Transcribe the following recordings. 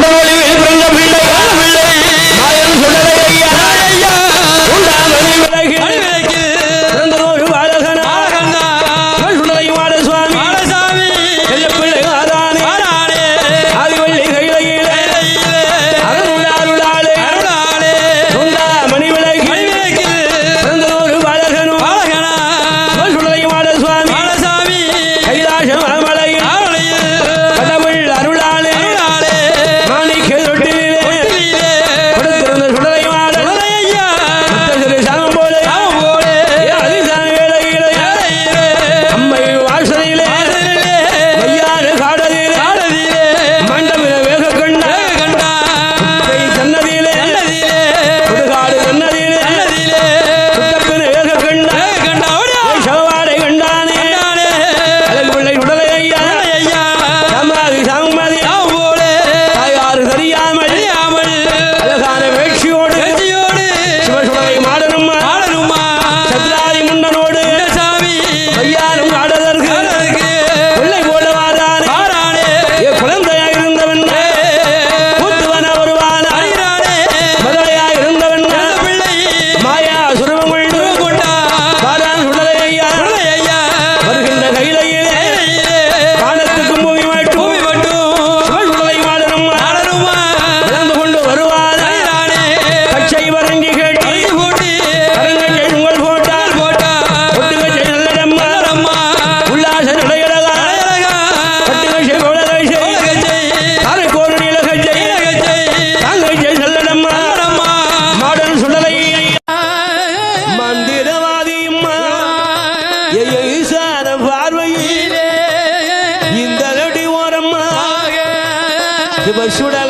não दिवसुड़ा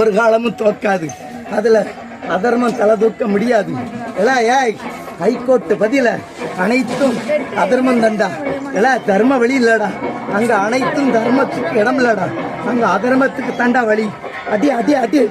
ஒரு காலமும் தோற்காது அதில் அதர்மம் தலை தூக்க முடியாது. ஏலா ஏய் ஹைகோர்ட்டு பதில அனைத்தும் அதர்மம் தண்டா. ஏலா தர்ம வழி இல்லடா. அங்கே அனைத்தும் தர்மத்துக்கு இடம் இல்லடா. அங்கே அதர்மத்துக்கு தண்டா வழி. அடி அடி அடி.